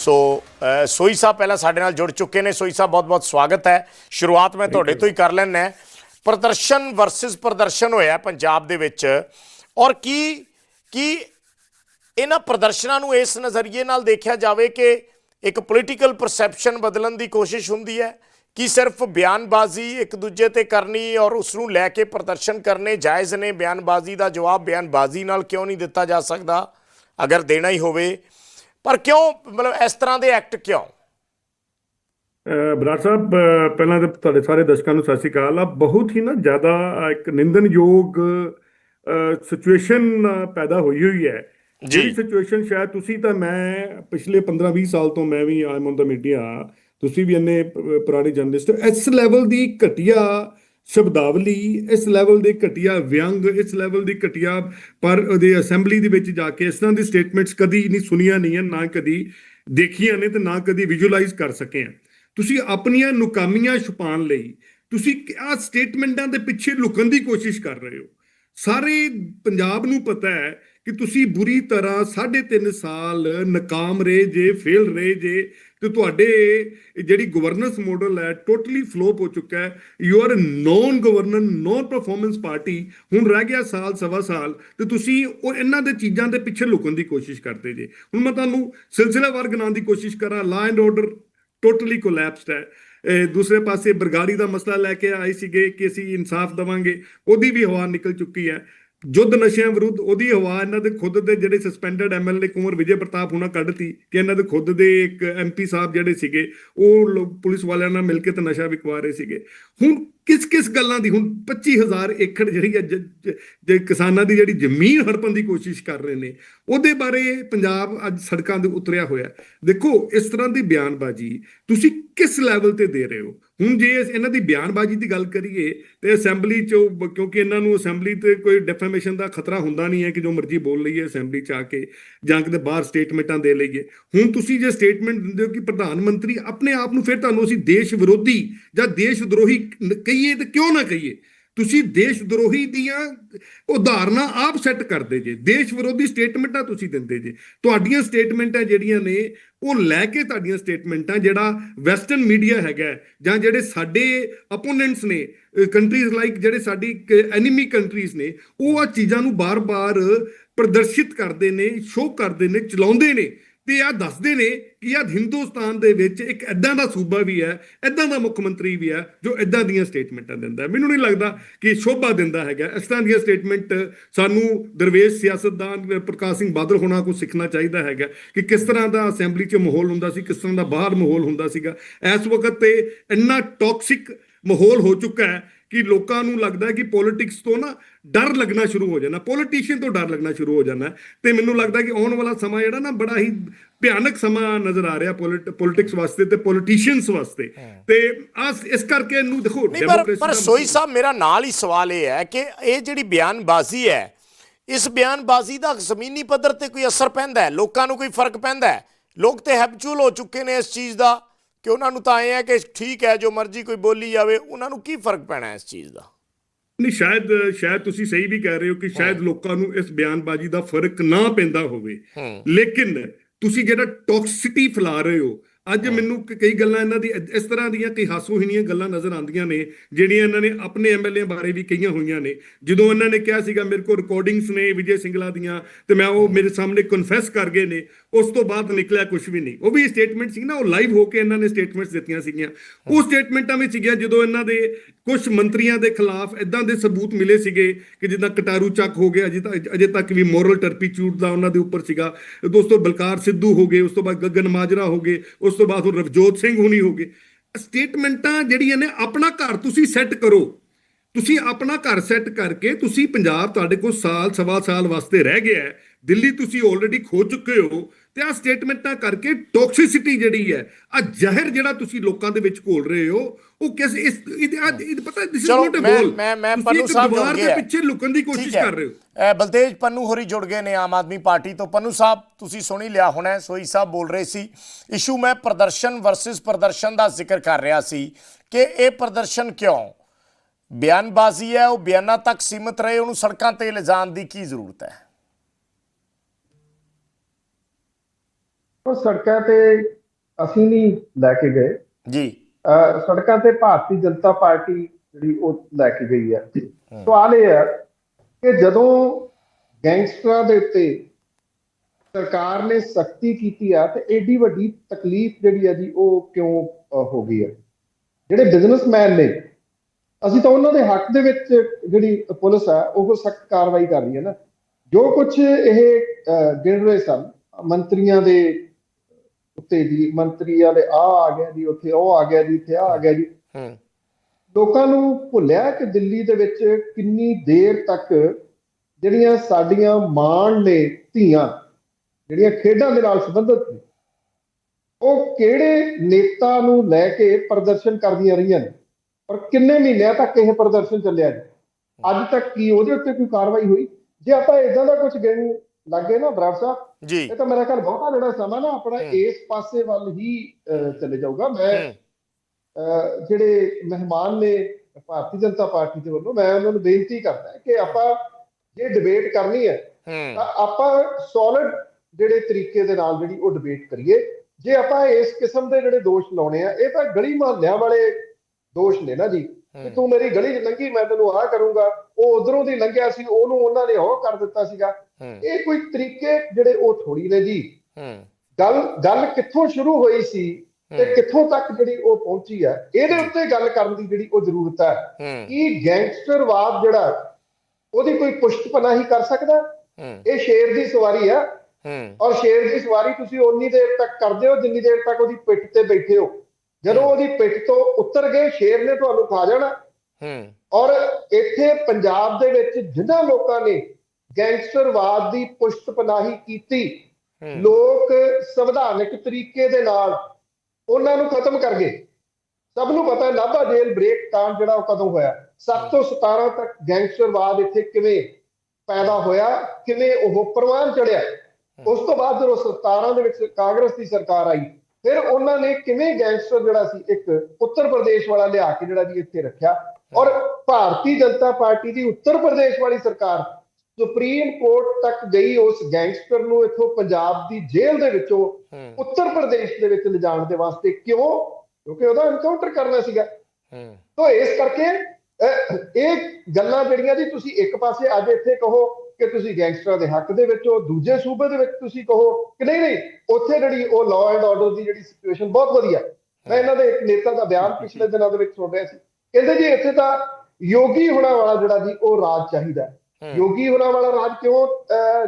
ਸੋ ਸੋਈ ਸਾਹਿਬ ਪਹਿਲਾਂ ਸਾਡੇ ਨਾਲ ਜੁੜ ਚੁੱਕੇ ਨੇ। ਸੋਈ ਸਾਹਿਬ, ਬਹੁਤ-ਬਹੁਤ ਸਵਾਗਤ ਹੈ। ਸ਼ੁਰੂਆਤ ਮੈਂ ਤੁਹਾਡੇ ਤੋਂ ਹੀ ਕਰ ਲੈਣਾ ਪ੍ਰਦਰਸ਼ਨ ਵਰਸਸ ਪ੍ਰਦਰਸ਼ਨ ਹੋਇਆ ਪੰਜਾਬ ਦੇ ਵਿੱਚ। ਔਰ ਕੀ ਕੀ ਇਹਨਾਂ ਪ੍ਰਦਰਸ਼ਨਾਂ ਨੂੰ ਇਸ ਨਜ਼ਰੀਏ ਨਾਲ ਦੇਖਿਆ ਜਾਵੇ ਕਿ ਇੱਕ ਪੋਲੀਟੀਕਲ ਪਰਸੈਪਸ਼ਨ ਬਦਲਣ ਦੀ ਕੋਸ਼ਿਸ਼ ਹੁੰਦੀ ਹੈ? ਕਿ ਸਿਰਫ ਬਿਆਨਬਾਜ਼ੀ ਇੱਕ ਦੂਜੇ ਤੇ ਕਰਨੀ ਔਰ ਉਸ ਨੂੰ ਲੈ ਕੇ ਪ੍ਰਦਰਸ਼ਨ ਕਰਨੇ ਜਾਇਜ਼ ਨੇ? ਬਿਆਨਬਾਜ਼ੀ ਦਾ ਜਵਾਬ ਬਿਆਨਬਾਜ਼ੀ ਨਾਲ ਕਿਉਂ ਨਹੀਂ ਦਿੱਤਾ ਜਾ ਸਕਦਾ? ਅਗਰ ਦੇਣਾ ਹੀ ਹੋਵੇ ਪਰ ਕਿਉਂ ਮਤਲਬ ਇਸ ਤਰ੍ਹਾਂ ਦੇ ਐਕਟ ਕਿਉਂ? ਬਰਾੜ ਸਾਹਿਬ ਪਹਿਲਾਂ ਤਾਂ ਤੁਹਾਡੇ ਸਾਰੇ ਦਰਸ਼ਕਾਂ ਨੂੰ ਸਤਿ ਸ਼੍ਰੀ ਅਕਾਲ। ਆ ਬਹੁਤ ਹੀ ਨਾ ਜ਼ਿਆਦਾ ਇੱਕ ਨਿੰਦਨਯੋਗ ਸਿਚੁਏਸ਼ਨ ਪੈਦਾ ਹੋਈ ਹੋਈ ਹੈ। ਜੀ। ਸਿਚੁਏਸ਼ਨ ਸ਼ਾਇਦ ਤੁਸੀਂ ਤਾਂ ਮੈਂ ਪਿਛਲੇ 15-20 ਸਾਲ ਤੋਂ ਮੈਂ ਵੀ ਆਮ ਔਨ ਦਾ ਮੀਡੀਆ ਤੁਸੀਂ ਵੀ ਇੰਨੇ ਪੁਰਾਣੇ ਜਰਨਲਿਸਟ ਇਸ ਲੈਵਲ ਦੀ ਘਟੀਆ ਸ਼ਬਦਾਵਲੀ ਇਸ ਲੈਵਲ ਦੇ ਘਟੀਆ ਵਿਅੰਗ, ਇਸ ਲੈਵਲ ਦੀ ਘਟੀਆ, ਪਰ ਉਹਦੇ ਅਸੈਂਬਲੀ ਦੇ ਵਿੱਚ ਜਾ ਕੇ ਇਸ ਤਰ੍ਹਾਂ ਦੀ ਸਟੇਟਮੈਂਟਸ ਕਦੀ ਨਹੀਂ ਸੁਣੀਆਂ ਨਹੀਂ ਹੈ ਨਾ ਕਦੀ ਦੇਖੀਆਂ ਨੇ ਤੇ ਨਾ ਕਦੀ ਵਿਜ਼ੂਅਲਾਈਜ਼ ਕਰ ਸਕੇ ਆ। ਤੁਸੀਂ ਆਪਣੀਆਂ ਨੁਕਾਮੀਆਂ ਛੁਪਾਉਣ ਲਈ ਤੁਸੀਂ ਆ ਸਟੇਟਮੈਂਟਾਂ ਦੇ ਪਿੱਛੇ ਲੁਕਣ ਦੀ ਕੋਸ਼ਿਸ਼ ਕਰ ਰਹੇ ਹੋ? ਸਾਰੇ ਪੰਜਾਬ ਨੂੰ ਪਤਾ ਹੈ ਕਿ ਤੁਸੀਂ ਬੁਰੀ ਤਰ੍ਹਾਂ 3.5 ਸਾਲ ਨਕਾਮ ਰਹੇ ਜੇ, ਫੇਲ ਰਹੇ ਜੇ, ਤੇ ਤੁਹਾਡੇ ਜਿਹੜੀ ਗਵਰਨੈਂਸ ਮਾਡਲ ਹੈ ਟੋਟਲੀ ਫਲੋਪ ਹੋ ਚੁੱਕਾ ਹੈ। You are non governor non performance party ਹੁਣ ਰਹਿ ਗਿਆ ਸਾਲ, ਸਵਾ ਸਾਲ, ਤੇ ਤੁਸੀਂ ਉਹ ਇਹਨਾਂ ਦੇ ਚੀਜ਼ਾਂ ਦੇ ਪਿੱਛੇ ਲੁਕਣ ਦੀ ਕੋਸ਼ਿਸ਼ ਕਰਦੇ ਜੇ। ਹੁਣ ਮੈਂ ਤੁਹਾਨੂੰ ਸਿਲਸਿਲਾਵਾਰ ਗਿਣਾਉਣ ਦੀ ਕੋਸ਼ਿਸ਼ ਕਰਾਂ। ਲਾ ਐਂਡ ਆਰਡਰ ਟੋਟਲੀ ਕੋਲੈਪਸਡ ਹੈ। ਦੂਸਰੇ ਪਾਸੇ ਬਰਗਾੜੀ ਦਾ ਮਸਲਾ ਲੈ ਕੇ ਆਏ ਸੀਗੇ ਕਿ ਅਸੀਂ ਇਨਸਾਫ ਦਵਾਂਗੇ, ਉਹਦੀ ਵੀ ਹਵਾ ਨਿਕਲ ਚੁੱਕੀ ਹੈ। ਜੁੱਧ ਨਸ਼ਿਆਂ ਵਿਰੁੱਧ ਉਹਦੀ ਹਵਾ ਇਹਨਾਂ ਦੇ ਖੁਦ ਦੇ ਜਿਹੜੇ ਸਸਪੈਂਡਡ ਐਮਐਲਏ ਕੁੰਵਰ ਵਿਜੇ ਪ੍ਰਤਾਪ ਹੁਣਾ ਕੱਢਤੀ ਕਿ ਇਹਨਾਂ ਦੇ ਖੁਦ ਦੇ ਇੱਕ ਐਮਪੀ ਸਾਹਿਬ ਜਿਹੜੇ ਸੀਗੇ, ਉਹ ਪੁਲਿਸ ਵਾਲਿਆਂ ਨਾਲ ਮਿਲ ਕੇ ਤੇ ਨਸ਼ਾ ਵਿਕਵਾ ਰਹੇ ਸੀਗੇ। ਹੁਣ ਕਿਸ ਕਿਸ ਗੱਲਾਂ ਦੀ? ਹੁਣ 25000 ਏਕੜ ਜਿਹੜੀ ਹੈ ਜੇ ਕਿਸਾਨਾਂ ਦੀ ਜਿਹੜੀ ਜ਼ਮੀਨ ਹੜਪਣ ਦੀ ਕੋਸ਼ਿਸ਼ ਕਰ ਰਹੇ ਨੇ, ਉਹਦੇ ਬਾਰੇ ਪੰਜਾਬ ਅੱਜ ਸੜਕਾਂ ਦੇ ਉਤਰਿਆ ਹੋਇਆ। ਦੇਖੋ, ਇਸ ਤਰ੍ਹਾਂ ਦੀ ਬਿਆਨਬਾਜ਼ੀ ਤੁਸੀਂ ਕਿਸ ਲੈਵਲ ਤੇ ਦੇ ਰਹੇ ਹੋ? ਹੁਣ ਜੇ ਇਹਨਾਂ ਦੀ ਬਿਆਨਬਾਜ਼ੀ ਦੀ ਗੱਲ ਕਰੀਏ, ਤੇ ਅਸੈਂਬਲੀ ਚ ਕਿਉਂਕਿ ਇਹਨਾਂ ਨੂੰ ਅਸੈਂਬਲੀ ਤੇ ਕੋਈ ਡੈਫੇਮੇਸ਼ਨ ਦਾ ਖਤਰਾ ਹੁੰਦਾ ਨਹੀਂ ਹੈ ਕਿ ਜੋ ਮਰਜ਼ੀ ਬੋਲ ਲਈਏ, ਅਸੈਂਬਲੀ ਚ ਆ ਕੇ ਜਾਂ ਕਿਤੇ ਬਾਹਰ ਸਟੇਟਮੈਂਟਾਂ ਦੇ ਲਈਏ। ਹੁਣ ਤੁਸੀਂ ਜੇ ਸਟੇਟਮੈਂਟ ਦਿੰਦੇ ਹੋ ਕਿ ਪ੍ਰਧਾਨ ਮੰਤਰੀ ਆਪਣੇ ਆਪ ਨੂੰ ਫਿਰ ਤੁਹਾਨੂੰ ਅਸੀਂ ਦੇਸ਼ ਵਿਰੋਧੀ ਜਾਂ ਦੇਸ਼ ਵਿਦਰੋਹੀ ਕ- ਕਹੀਏ ਤੇ ਕਿਉਂ ਨਾ ਕਹੀਏ? ਤੁਸੀਂ ਦੇਸ਼ ਵਿਦਰੋਹੀ ਦੀਆਂ ਉਦਾਹਰਨਾਂ ਆਪ ਸੈੱਟ ਕਰਦੇ ਜੇ। ਦੇਸ਼ ਵਿਰੋਧੀ ਸਟੇਟਮੈਂਟਾਂ ਤੁਸੀਂ ਦਿੰਦੇ ਜੇ। ਤੁਹਾਡੀਆਂ ਸਟੇਟਮੈਂਟਾਂ ਜਿਹੜੀਆਂ ਨੇ, ਉਹ ਲੈ ਕੇ ਤੁਹਾਡੀਆਂ ਸਟੇਟਮੈਂਟਾਂ ਜਿਹੜਾ ਵੈਸਟਰਨ ਮੀਡੀਆ ਹੈਗਾ ਜਾਂ ਜਿਹੜੇ ਸਾਡੇ ਅਪੋਨੈਂਟਸ ਨੇ ਕੰਟਰੀਜ਼ ਲਾਈਕ ਜਿਹੜੇ ਸਾਡੀ ਐਨੀਮੀ ਕੰਟਰੀਜ਼ ਨੇ, ਉਹ ਆ ਚੀਜ਼ਾਂ ਨੂੰ ਬਾਰ-ਬਾਰ ਪ੍ਰਦਰਸ਼ਿਤ ਕਰਦੇ ਨੇ ਸ਼ੋਅ ਕਰਦੇ ਨੇ, ਚਲਾਉਂਦੇ ਨੇ। ਤੇ ਆ ਦੱਸਦੇ ਨੇ ਕਿ ਆ ਹਿੰਦੁਸਤਾਨ ਦੇ ਵਿੱਚ ਇੱਕ ਐਦਾਂ ਦਾ ਸੂਬਾ ਵੀ ਹੈ ਐਦਾਂ ਦਾ ਮੁੱਖ ਮੰਤਰੀ ਵੀ ਹੈ, ਜੋ ਐਦਾਂ ਦੀਆਂ ਸਟੇਟਮੈਂਟਾਂ ਦਿੰਦਾ ਮੈਨੂੰ ਨਹੀਂ ਲੱਗਦਾ ਕਿ ਸ਼ੋਭਾ ਦਿੰਦਾ ਹੈਗਾ। ਇਸ ਤਰ੍ਹਾਂ ਦੀਆਂ ਸਟੇਟਮੈਂਟ ਸਾਨੂੰ ਦਰਵੇਸ਼ ਸਿਆਸਤਦਾਨ, ਪ੍ਰਕਾਸ਼ ਸਿੰਘ ਬਾਦਲ ਹੋਣਾ ਕੋ ਸਿੱਖਣਾ ਚਾਹੀਦਾ ਹੈਗਾ ਕਿ ਕਿਸ ਤਰ੍ਹਾਂ ਦਾ ਅਸੈਂਬਲੀ 'ਚ ਮਾਹੌਲ ਹੁੰਦਾ ਸੀ, ਕਿਸ ਤਰ੍ਹਾਂ ਦਾ ਬਾਹਰ ਮਾਹੌਲ ਹੁੰਦਾ ਸੀਗਾ। ਇਸ ਵਕਤ ਤੇ ਇੰਨਾ ਟੌਕਸਿਕ ਮਾਹੌਲ ਹੋ ਚੁੱਕਾ ਹੈ ਕਿ ਲੋਕਾਂ ਨੂੰ ਲੱਗਦਾ ਹੈ ਕਿ ਪੋਲਿਟਿਕਸ ਤੋਂ ਨਾ ਡਰ ਲੱਗਣਾ ਸ਼ੁਰੂ ਹੋ ਜਾਣਾ ਪੋਲੀਟੀਸ਼ੀਅਨ ਤੋਂ ਡਰ ਲੱਗਣਾ ਸ਼ੁਰੂ ਹੋ ਜਾਣਾ ਤੇ ਮੈਨੂੰ ਲੱਗਦਾ ਕਿ ਆਉਣ ਵਾਲਾ ਸਮਾਂ ਜਿਹੜਾ ਨਾ ਬੜਾ ਹੀ ਭਿਆਨਕ ਸਮਾਂ ਨਜ਼ਰ ਆ ਰਿਹਾ ਪੋਲਿਟਿਕਸ ਵਾਸਤੇ ਤੇ ਪੋਲੀਟੀਸ਼ੀਅਨਸ ਵਾਸਤੇ। ਤੇ ਆਸ ਇਸ ਕਰਕੇ ਇਹਨੂੰ ਦੇਖੋ ਨਹੀਂ ਪਰ ਸੋਈ ਸਾਹਿਬ ਮੇਰਾ ਨਾਲ ਹੀ ਸਵਾਲ ਇਹ ਹੈ ਕਿ ਇਹ ਜਿਹੜੀ ਬਿਆਨਬਾਜ਼ੀ ਹੈ ਇਸ ਬਿਆਨਬਾਜ਼ੀ ਦਾ ਜ਼ਮੀਨੀ ਪੱਧਰ ਤੇ ਕੋਈ ਅਸਰ ਪੈਂਦਾ ਹੈ? ਲੋਕਾਂ ਨੂੰ ਕੋਈ ਫ਼ਰਕ ਪੈਂਦਾ ਹੈ? ਲੋਕ ਤੇ ਹੈਬਚੁਅਲ ਹੋ ਚੁੱਕੇ ਨੇ ਇਸ ਚੀਜ਼ ਦਾ। ਕਿ ਉਹਨਾਂ ਨੂੰ ਤਾਂ ਇਹ ਹੈ ਕਿ ਠੀਕ ਹੈ ਜੋ ਮਰਜ਼ੀ ਕੋਈ ਬੋਲੀ ਜਾਵੇ ਉਹਨਾਂ ਨੂੰ ਕੀ ਫ਼ਰਕ ਪੈਣਾ ਇਸ ਚੀਜ਼ ਦਾ? ਨਹੀਂ ਸ਼ਾਇਦ ਸ਼ਾਇਦ ਤੁਸੀਂ ਸਹੀ ਵੀ ਕਹਿ ਰਹੇ ਹੋ ਕਿ ਸ਼ਾਇਦ ਲੋਕਾਂ ਨੂੰ ਇਸ ਬਿਆਨਬਾਜ਼ੀ ਦਾ ਫ਼ਰਕ ਨਾ ਪੈਂਦਾ ਹੋਵੇ। ਲੇਕਿਨ ਤੁਸੀਂ ਜਿਹੜਾ ਟੌਕਸਿਟੀ ਫੈਲਾ ਰਹੇ ਹੋ ਅੱਜ ਮੈਨੂੰ ਕ- ਕਈ ਗੱਲਾਂ ਇਹਨਾਂ ਦੀ ਇਸ ਤਰ੍ਹਾਂ ਦੀਆਂ ਕਈ ਹਾਸੋਹੀਣੀਆਂ ਗੱਲਾਂ ਨਜ਼ਰ ਆਉਂਦੀਆਂ ਨੇ ਜਿਹੜੀਆਂ ਇਹਨਾਂ ਨੇ ਆਪਣੇ ਐਮਐਲਏ ਬਾਰੇ ਵੀ ਕਹੀਆਂ ਹੋਈਆਂ ਨੇ। ਜਦੋਂ ਇਹਨਾਂ ਨੇ ਕਿਹਾ ਸੀਗਾ ਮੇਰੇ ਕੋਲ ਰਿਕਾਰਡਿੰਗਸ ਨੇ ਵਿਜੇ ਸਿੰਗਲਾ ਦੀਆਂ ਤੇ ਮੈਂ ਉਹ ਮੇਰੇ ਸਾਹਮਣੇ ਕਨਫੈਸ ਕਰ ਗਏ ਨੇ। ਉਸ ਤੋਂ ਬਾਅਦ ਨਿਕਲਿਆ ਕੁਝ ਵੀ ਨਹੀਂ। ਉਹ ਵੀ ਸਟੇਟਮੈਂਟ ਸੀ ਨਾ ਉਹ ਲਾਈਵ ਹੋ ਕੇ ਇਹਨਾਂ ਨੇ ਸਟੇਟਮੈਂਟਸ ਦਿੱਤੀਆਂ ਸੀਗੀਆਂ। ਉਹ ਸਟੇਟਮੈਂਟਾਂ ਵਿੱਚ ਸੀਗੀਆਂ ਜਦੋਂ ਇਹਨਾਂ ਦੇ ਕੁਝ ਮੰਤਰੀਆਂ ਦੇ ਖਿਲਾਫ ਇਦਾਂ ਦੇ ਸਬੂਤ ਮਿਲੇ ਸੀਗੇ ਕਿ ਜਿੱਦਾਂ ਕਟਾਰੂ ਚੱਕ ਹੋ ਗਿਆ ਅਜੇ ਤੱਕ ਅਜੇ ਤੱਕ ਵੀ ਮੋਰਲ ਟਰਪੀਚੂਡ ਦਾ ਉਹਨਾਂ ਦੇ ਉੱਪਰ ਸੀਗਾ। ਦੋਸਤੋ ਬਲਕਾਰ ਸਿੱਧੂ ਹੋ ਗਏ ਉਸ ਤੋਂ ਬਾਅਦ ਗਗਨ ਮਾਜਰਾ ਹੋ ਗਏ ਉਸ ਤੋਂ ਬਾਅਦ ਹੁਣ ਰਵਜੋਤ ਸਿੰਘ ਹੁਣੀ ਹੋ ਗਏ। ਸਟੇਟਮੈਂਟਾਂ ਜਿਹੜੀਆਂ ਨੇ ਆਪਣਾ ਘਰ ਤੁਸੀਂ ਸੈੱਟ ਕਰੋ। ਤੁਸੀਂ ਆਪਣਾ ਘਰ ਸੈੱਟ ਕਰਕੇ ਤੁਸੀਂ ਪੰਜਾਬ ਤੁਹਾਡੇ ਕੋਲ ਸਾਲ ਸਵਾ ਸਾਲ ਵਾਸਤੇ ਰਹਿ ਗਿਆ ਹੈ ਦਿੱਲੀ ਤੁਸੀਂ ਆਲਰੇਡੀ ਖੋ ਚੁੱਕੇ ਹੋ ਤੇ ਆ ਸਟੇਟਮੈਂਟਾਂ ਕਰਕੇ ਟੌਕਸਿਸਿਟੀ ਜਿਹੜੀ ਹੈ ਆ ਜ਼ਹਿਰ ਜਿਹੜਾ ਤੁਸੀਂ ਲੋਕਾਂ ਦੇ ਵਿੱਚ ਘੋਲ ਰਹੇ ਹੋ ਉਹ ਕਿਸ ਇਸ ਇਹ ਪਤਾ ਦਿਸ ਇਜ਼ ਨਾਟ ਅ ਬੋਲ ਮੈਂ ਮੈਂ ਪੰਨੂ ਸਾਹਿਬ ਜੁੜ ਦੇ ਗਏ ਪਿੱਛੇ ਲੁਕਣ ਦੀ ਕੋਸ਼ਿਸ਼। ਕਰ ਰਹੇ ਹੋ। ਬਲਤੇਜ ਪੰਨੂ ਹੋਰੀ ਜੁੜ ਗਏ ਨੇ ਆਮ ਆਦਮੀ ਪਾਰਟੀ ਤੋਂ। ਪੰਨੂ ਸਾਹਿਬ ਤੁਸੀਂ ਸੁਣੀ ਲਿਆ ਹੋਣਾ ਸੋਈ ਸਾਹਿਬ ਬੋਲ ਰਹੇ ਸੀ ਇਸ਼ੂ ਮੈਂ ਪ੍ਰਦਰਸ਼ਨ ਵਰਸਸ ਪ੍ਰਦਰਸ਼ਨ ਦਾ ਜ਼ਿਕਰ ਕਰ ਰਿਹਾ ਸੀ ਕਿ ਇਹ ਪ੍ਰਦਰਸ਼ਨ ਕਿਉਂ? ਬਿਆਨਬਾਜ਼ੀ ਹੈ ਉਹ ਬਿਆਨਾਂ ਤੱਕ ਸੀਮਤ ਰਹੇ ਉਹਨੂੰ ਸੜਕਾਂ ਤੇ ਲਿਜਾਣ ਦੀ ਕੀ ਜ਼ਰੂਰਤ ਹੈ? ਉਹ ਸੜਕਾਂ ਤੇ ਅਸੀਂ ਨਹੀਂ ਲੈ ਕੇ ਗਏ। ਜੀ। ਸੜਕਾਂ ਤੇ ਭਾਰਤੀ ਜਨਤਾ ਪਾਰਟੀ ਜਿਹੜੀ ਉਹ ਲੈ ਕੇ ਗਈ ਹੈ। ਸਵਾਲ ਇਹ ਹੈ ਕਿ ਜਦੋਂ ਗੈਂਗਸਟਰਾਂ ਦੇ ਉੱਤੇ ਸਰਕਾਰ ਨੇ ਸਖਤੀ ਕੀਤੀ ਆ ਤੇ ਏਡੀ ਵੱਡੀ ਤਕਲੀਫ ਜਿਹੜੀ ਹੈ ਜੀ ਉਹ ਕਿਉਂ ਹੋ ਗਈ ਹੈ? ਜਿਹੜੇ ਬਿਜ਼ਨਸਮੈਨ ਨੇ ਅਸੀਂ ਤਾਂ ਉਹਨਾਂ ਦੇ ਹੱਕ ਦੇ ਵਿੱਚ ਜਿਹੜੀ ਪੁਲਿਸ ਆ ਉਹ ਸਖਤ ਕਾਰਵਾਈ ਕਰ ਰਹੀ ਹੈ ਨਾ। ਜੋ ਕੁਝ ਇਹ ਗਿਣ ਰਹੇ ਸਨ ਮੰਤਰੀਆਂ ਦੇ ਉੱਤੇ ਜੀ ਮੰਤਰੀਆਂ ਦੇ ਆ ਆ ਗਿਆ ਜੀ ਉੱਥੇ ਉਹ ਆ ਗਿਆ ਜੀ ਇੱਥੇ ਆ ਆ ਗਿਆ ਜੀ। ਹੂੰ। ਲੋਕਾਂ ਨੂੰ ਭੁੱਲਿਆ ਕਿ ਦਿੱਲੀ ਦੇ ਵਿੱਚ ਕਿੰਨੀ ਦੇਰ ਤੱਕ ਜਿਹੜੀਆਂ ਸਾਡੀਆਂ ਮਾਣ ਨੇ ਧੀਆਂ ਜਿਹੜੀਆਂ ਖੇਡਾਂ ਦੇ ਨਾਲ ਸੰਬੰਧਿਤ ਨੇ ਉਹ ਕਿਹੜੇ ਨੇਤਾ ਨੂੰ ਲੈ ਕੇ ਪ੍ਰਦਰਸ਼ਨ ਕਰਦੀਆਂ ਰਹੀਆਂ ਨੇ? ਔਰ ਕਿੰਨੇ ਮਹੀਨਿਆਂ ਤੱਕ ਇਹ ਪ੍ਰਦਰਸ਼ਨ ਚੱਲਿਆ ਜੀ? ਅੱਜ ਤੱਕ ਕੀ ਉਹਦੇ ਉੱਤੇ ਕੋਈ ਕਾਰਵਾਈ ਹੋਈ? ਜੇ ਆਪਾਂ ਇਦਾਂ ਦਾ ਕੁਝ ਗਿਣ ਲੱਗੇ ਨਾ ਬਰਾੜ ਸਾਹਿਬ ਜੀ। ਇਹ ਤਾਂ ਮੇਰਾ ਖਿਆਲ ਬਹੁਤਾ ਜਿਹੜਾ ਸਮਾਂ ਨਾ ਆਪਣਾ। ਇਸ ਪਾਸੇ ਵੱਲ ਹੀ ਚਲੇ ਜਾਊਗਾ। ਮੈਂ ਜਿਹੜੇ ਮਹਿਮਾਨ ਨੇ ਭਾਰਤੀ ਜਨਤਾ ਪਾਰਟੀ ਦੇ ਵੱਲੋਂ ਮੈਂ ਉਹਨਾਂ ਨੂੰ ਬੇਨਤੀ ਕਰਦਾ ਕਿ ਆਪਾਂ ਜੇ ਡਿਬੇਟ ਕਰਨੀ ਹੂੰ ਤਾਂ ਆਪਾਂ ਸੋਲਿਡ ਜਿਹੜੇ ਤਰੀਕੇ ਦੇ ਨਾਲ ਜਿਹੜੀ ਉਹ ਡਿਬੇਟ ਕਰੀਏ। ਜੇ ਆਪਾਂ ਇਸ ਕਿਸਮ ਦੇ ਜਿਹੜੇ ਦੋਸ਼ ਲਾਉਣੇ ਆ ਇਹ ਤਾਂ ਗਲੀ ਮੁਹੱਲਿਆਂ ਵਾਲੇ ਦੋਸ਼ ਨੇ ਨਾ ਜੀ। ਕਿ ਤੂੰ ਮੇਰੀ ਗਲੀ 'ਚ ਲੰਘੀ ਮੈਂ ਤੈਨੂੰ ਆਹ ਕਰੂੰਗਾ। ਉਹ ਉਧਰੋਂ ਦੀ ਲੰਘਿਆ ਸੀ ਉਹਨੂੰ ਉਹਨਾਂ ਨੇ ਉਹ ਕਰ ਦਿੱਤਾ ਸੀਗਾ। ਇਹ ਕੋਈ ਤਰੀਕੇ ਜਿਹੜੇ ਉਹ ਥੋੜੀ ਨੇ ਜੀ। ਗੱਲ ਗੱਲ ਕਿੱਥੋਂ ਸ਼ੁਰੂ ਹੋਈ ਸੀ ਤੇ ਕਿੱਥੋਂ ਤੱਕ ਜਿਹੜੀ ਉਹ ਪਹੁੰਚੀ ਹੈ ਇਹਦੇ ਉੱਤੇ ਗੱਲ ਕਰਨ ਦੀ ਜਿਹੜੀ ਉਹ ਜ਼ਰੂਰਤ ਹੈ। ਕਿ ਗੈਂਗਸਟਰਵਾਦ ਜਿਹੜਾ ਉਹਦੀ ਕੋਈ ਪੁਸ਼ਟ ਪਨਾਹੀ ਕਰ ਸਕਦਾ? ਇਹ ਸ਼ੇਰ ਦੀ ਸਵਾਰੀ ਹੂੰ। ਔਰ ਸ਼ੇਰ ਦੀ ਸਵਾਰੀ ਤੁਸੀਂ ਓਨੀ ਦੇਰ ਤੱਕ ਕਰਦੇ ਹੋ ਜਿੰਨੀ ਦੇਰ ਤੱਕ ਉਹਦੀ ਪਿੱਠ ਤੇ ਬੈਠੇ ਹੋ। ਜਦੋਂ ਉਹਦੀ ਪਿੱਠ ਤੋਂ ਉਤਰ ਗਏ ਸ਼ੇਰ ਨੇ ਤੁਹਾਨੂੰ ਖਾ ਜਾਣਾ। ਹੂੰ। ਔਰ ਇੱਥੇ ਪੰਜਾਬ ਦੇ ਵਿੱਚ ਜਿਨ੍ਹਾਂ ਲੋਕਾਂ ਨੇ ਗੈਂਗਸਟਰਵਾਦ ਦੀ ਪੁਸ਼ਤ ਪਨਾਹੀ ਕੀਤੀ ਲੋਕ ਸੰਵਿਧਾਨਕ ਤਰੀਕੇ ਦੇ ਨਾਲ ਉਹਨਾਂ ਨੂੰ ਖਤਮ ਕਰ ਗਏ। ਸਭ ਨੂੰ ਪਤਾ ਹੈ ਨਾਭਾ ਜੇਲ੍ਹ ਬ੍ਰੇਕ ਕਾਂਡ ਜਿਹੜਾ ਉਹ ਕਦੋਂ ਹੋਇਆ? 7 ਤੋਂ 17 ਤੱਕ ਗੈਂਗਸਟਰਵਾਦ ਇੱਥੇ ਕਿਵੇਂ ਪੈਦਾ ਹੋਇਆ ਕਿਵੇਂ ਉਹ ਪ੍ਰਵਾਨ ਚੜਿਆ? ਉਸ ਤੋਂ ਬਾਅਦ ਜਦੋਂ 17 ਦੇ ਵਿੱਚ ਕਾਂਗਰਸ ਦੀ ਸਰਕਾਰ ਆਈ ਫਿਰ ਉਹਨਾਂ ਨੇ ਕਿਵੇਂ ਗੈਂਗਸਟਰ ਜਿਹੜਾ ਸੀ ਇੱਕ ਉੱਤਰ ਪ੍ਰਦੇਸ਼ ਵਾਲਾ ਲਿਆ ਕੇ ਜਿਹੜਾ ਜੀ ਇੱਥੇ ਰੱਖਿਆ ਔਰ ਭਾਰਤੀ ਜਨਤਾ ਪਾਰਟੀ ਦੀ ਉੱਤਰ ਪ੍ਰਦੇਸ਼ ਵਾਲੀ ਸਰਕਾਰ ਸੁਪਰੀਮ ਕੋਰਟ ਤੱਕ ਗਈ ਉਸ ਗੈਂਗਸਟਰ ਨੂੰ ਇੱਥੋਂ ਪੰਜਾਬ ਦੀ ਜੇਲ੍ਹ ਦੇ ਵਿੱਚੋਂ ਉੱਤਰ ਪ੍ਰਦੇਸ਼ ਦੇ ਵਿੱਚ ਲਿਜਾਣ ਦੇ ਵਾਸਤੇ ਕਿਉਂ? ਕਿਉਂਕਿ ਉਹਦਾ ਐਨਕਾਊਂਟਰ ਕਰਨਾ ਸੀਗਾ। ਹੂੰ। ਤੋਂ ਇਸ ਕਰਕੇ ਇਹ ਗੱਲਾਂ ਜਿਹੜੀਆਂ ਜੀ ਤੁਸੀਂ ਇੱਕ ਪਾਸੇ ਅੱਜ ਇੱਥੇ ਕਹੋ ਕਿ ਤੁਸੀਂ ਗੈਂਗਸਟਰਾਂ ਦੇ ਹੱਕ ਦੇ ਵਿੱਚ ਹੋ ਦੂਜੇ ਸੂਬੇ ਦੇ ਵਿੱਚ ਤੁਸੀਂ ਕਹੋ ਕਿ ਨਹੀਂ ਨਹੀਂ ਉੱਥੇ ਜਿਹੜੀ ਉਹ ਲਾਅ ਐਂਡ ਆਰਡਰ ਦੀ ਜਿਹੜੀ ਸਿਚੁਏਸ਼ਨ ਬਹੁਤ ਵਧੀਆ ਮੈਂ ਇਹਨਾਂ ਦੇ ਇੱਕ ਨੇਤਾ ਦਾ ਬਿਆਨ ਪਿਛਲੇ ਦਿਨਾਂ ਦੇ ਵਿੱਚ ਸੁਣ ਰਿਹਾ ਸੀ। ਕਹਿੰਦੇ ਜੀ ਇੱਥੇ ਤਾਂ ਯੋਗੀ ਹੋਣਾ ਵਾਲਾ ਜਿਹੜਾ ਜੀ ਉਹ ਰਾਜ ਚਾਹੀਦਾ ਯੋਗੀ ਹੋਣਾ ਵਾਲਾ ਰਾਜ ਕਿਉਂ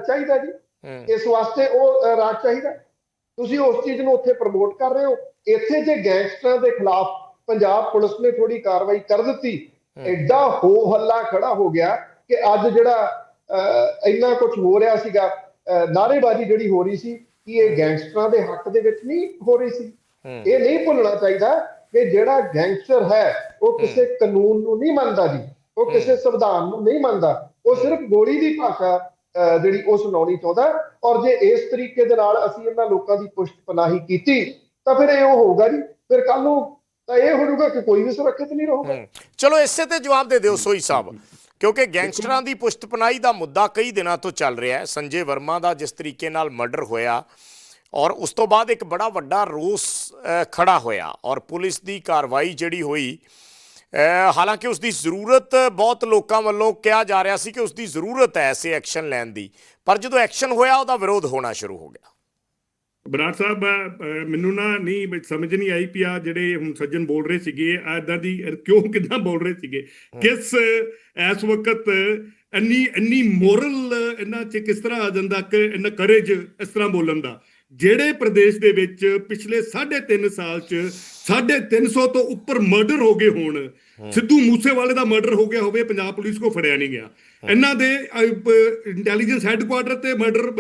ਚਾਹੀਦਾ ਜੀ? ਇਸ ਵਾਸਤੇ ਉਹ ਰਾਜ ਚਾਹੀਦਾ ਤੁਸੀਂ ਉਸ ਚੀਜ਼ ਨੂੰ ਉੱਥੇ ਪ੍ਰਮੋਟ ਕਰ ਰਹੇ ਹੋ। ਇੱਥੇ ਜੇ ਗੈਂਗਸਟਰਾਂ ਦੇ ਖਿਲਾਫ ਪੰਜਾਬ ਪੁਲਿਸ ਨੇ ਥੋੜੀ ਕਾਰਵਾਈ ਕਰ ਦਿੱਤੀ ਐਡਾ ਹੋ ਹੱਲਾ ਖੜਾ ਹੋ ਗਿਆ ਕਿ ਅੱਜ ਜਿਹੜਾ ਇੰਨਾ ਕੁਝ ਹੋ ਰਿਹਾ ਸੀਗਾ। ਅਹ, ਨਾਅਰੇਬਾਜ਼ੀ ਜਿਹੜੀ ਹੋ ਰਹੀ ਸੀ ਕਿ ਇਹ ਗੈਂਗਸਟਰਾਂ ਦੇ ਹੱਕ ਦੇ ਵਿੱਚ ਨਹੀਂ ਹੋ ਰਹੀ ਸੀ? ਇਹ ਨਹੀਂ ਭੁੱਲਣਾ ਚਾਹੀਦਾ ਕਿ ਜਿਹੜਾ ਗੈਂਗਸਟਰ ਹੈ ਉਹ ਕਿਸੇ ਕਾਨੂੰਨ ਨੂੰ ਨਹੀਂ ਮੰਨਦਾ ਜੀ। ਉਹ ਕਿਸੇ ਸੰਵਿਧਾਨ ਨੂੰ ਨਹੀਂ ਮੰਨਦਾ। ਉਹ ਸਿਰਫ ਗੋਲੀ ਦੀ ਭਾਸ਼ਾ ਜਿਹੜੀ ਉਹ ਸੁਣਾਉਣੀ ਚਾਹੁੰਦਾ। ਔਰ ਜੇ ਇਸ ਤਰੀਕੇ ਦੇ ਨਾਲ ਅਸੀਂ ਇਹਨਾਂ ਲੋਕਾਂ ਦੀ ਪੁਸ਼ਟ ਪਨਾਹੀ ਕੀਤੀ ਤਾਂ ਫਿਰ ਇਹ ਉਹ ਹੋਊਗਾ ਜੀ। ਫਿਰ ਕੱਲ ਨੂੰ ਤਾਂ ਇਹ ਹੋ ਜਾਊਗਾ ਕਿ ਕੋਈ ਵੀ ਸੁਰੱਖਿਅਤ ਨਹੀਂ ਰਹੂਗਾ। ਚਲੋ ਇਸੇ ਤੇ ਜਵਾਬ ਦੇ ਦਿਓ ਸੋਈ ਸਾਹਿਬ। ਕਿਉਂਕਿ ਗੈਂਗਸਟਰਾਂ ਦੀ ਪੁਸ਼ਤਪਨਾਹੀ ਦਾ ਮੁੱਦਾ ਕਈ ਦਿਨਾਂ ਤੋਂ ਚੱਲ ਰਿਹਾ ਹੈ। ਸੰਜੇ ਵਰਮਾ ਦਾ ਜਿਸ ਤਰੀਕੇ ਨਾਲ ਮਰਡਰ ਹੋਇਆ ਔਰ ਉਸ ਤੋਂ ਬਾਅਦ ਇੱਕ ਬੜਾ ਵੱਡਾ ਰੋਸ ਖੜਾ ਹੋਇਆ ਔਰ ਪੁਲਿਸ ਦੀ ਕਾਰਵਾਈ ਜਿਹੜੀ ਹੋਈ ਹਾਲਾਂਕਿ ਉਸ ਦੀ ਜ਼ਰੂਰਤ ਬਹੁਤ ਲੋਕਾਂ ਵੱਲੋਂ ਕਿਹਾ ਜਾ ਰਿਹਾ ਸੀ ਕਿ ਉਸ ਦੀ ਜ਼ਰੂਰਤ ਹੈ ਐਸੇ ਐਕਸ਼ਨ ਲੈਣ ਦੀ। ਪਰ ਜਦੋਂ ਐਕਸ਼ਨ ਹੋਇਆ ਉਹਦਾ ਵਿਰੋਧ ਹੋਣਾ ਸ਼ੁਰੂ ਹੋ ਗਿਆ। ਬਰਾੜ ਸਾਹਿਬ ਮੈਨੂੰ ਨਾ ਨਹੀਂ ਸਮਝ ਨਹੀਂ ਆਈ ਪਿਆ ਜਿਹੜੇ ਹੁਣ ਸੱਜਣ ਬੋਲ ਰਹੇ ਸੀਗੇ ਐਦਾਂ ਦੀ ਕਿਉਂ ਕਿਦਾਂ ਬੋਲ ਰਹੇ ਸੀਗੇ? ਕਿਸ ਇਸ ਵਕਤ ਇੰਨੀ ਇੰਨੀ ਮੋਰਲ ਇਹਨਾਂ 'ਚ ਕਿਸ ਤਰ੍ਹਾਂ ਆ ਜਾਂਦਾ ਕਿ ਇਹਨਾਂ ਕਰੇਜ ਇਸ ਤਰ੍ਹਾਂ ਬੋਲਣ ਦਾ? ਜਿਹੜੇ ਪ੍ਰਦੇਸ਼ ਦੇ ਵਿੱਚ ਪਿਛਲੇ 3.5 ਸਾਲ 'ਚ 350 ਤੋਂ ਉੱਪਰ ਮਰਡਰ ਹੋ ਗਏ ਹੋਣ ਸਿੱਧੂ ਮੂਸੇਵਾਲੇ ਦਾ ਮਰਡਰ ਹੋ ਗਿਆ ਹੋਵੇ ਪੰਜਾਬ ਪੁਲਿਸ ਕੋ ਫੜਿਆ ਨਹੀਂ ਗਿਆ। ਇਹਨਾਂ ਦੇ ਇੰਟੈਲੀਜੈਂਸ ਹੈੱਡਕੁਆਟਰ ਤੇ ਮਰਡਰ